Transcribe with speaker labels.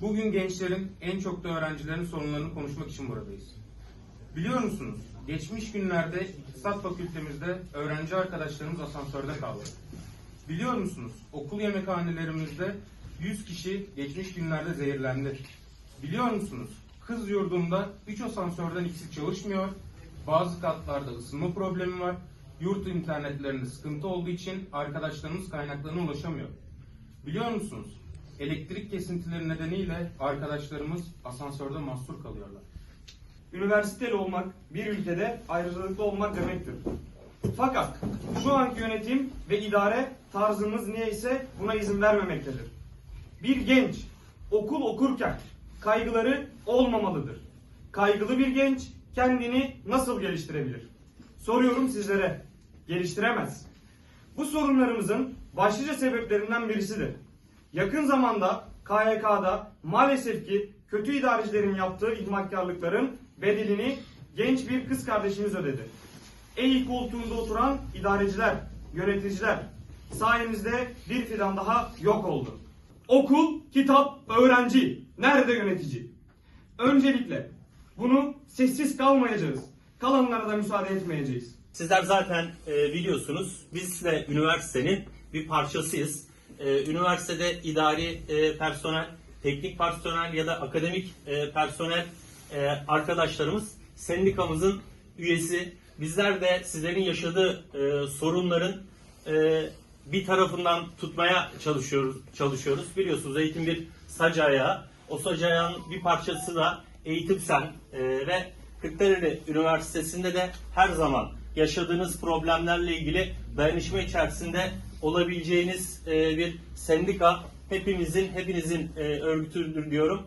Speaker 1: Bugün gençlerin, en çok da öğrencilerin sorunlarını konuşmak için buradayız. Biliyor musunuz? Geçmiş günlerde İktisat Fakültemizde öğrenci arkadaşlarımız asansörde kaldı. Biliyor musunuz? Okul yemekhanelerimizde 100 kişi geçmiş günlerde zehirlendi. Biliyor musunuz? Kız yurdunda 3 asansörden ikisi çalışmıyor. Bazı katlarda ısınma problemi var. Yurt internetlerinde sıkıntı olduğu için arkadaşlarımız kaynaklarına ulaşamıyor. Biliyor musunuz? Elektrik kesintileri nedeniyle arkadaşlarımız asansörde mahsur kalıyorlar.
Speaker 2: Üniversiteli olmak bir ülkede ayrıcalıklı olmak demektir. Fakat şu anki yönetim ve idare tarzımız niyeyse buna izin vermemektedir. Bir genç okul okurken kaygıları olmamalıdır. Kaygılı bir genç kendini nasıl geliştirebilir? Soruyorum sizlere. Geliştiremez. Bu sorunlarımızın başlıca sebeplerinden birisidir. Yakın zamanda KYK'da maalesef ki kötü idarecilerin yaptığı ihmalkarlıkların bedelini genç bir kız kardeşimiz ödedi. Eğil koltuğunda oturan idareciler, yöneticiler sayenizde bir fidan daha yok oldu. Okul, kitap, öğrenci. Nerede yönetici? Öncelikle bunu sessiz kalmayacağız. Kalanlara da müsaade etmeyeceğiz.
Speaker 3: Sizler zaten e, biliyorsunuz biz de üniversitenin bir parçasıyız. E, üniversitede idari e, personel, teknik personel ya da akademik e, personel e, arkadaşlarımız sendikamızın üyesi. Bizler de sizlerin yaşadığı e, sorunların e, bir tarafından tutmaya çalışıyoruz. çalışıyoruz. Biliyorsunuz eğitim bir sac ayağı. O sac ayağının bir parçası da Eğitim Sen e, ve Kırklareli Üniversitesi'nde de her zaman yaşadığınız problemlerle ilgili dayanışma içerisinde olabileceğiniz e, bir sendika hepimizin hepinizin e, örgütüdür diyorum.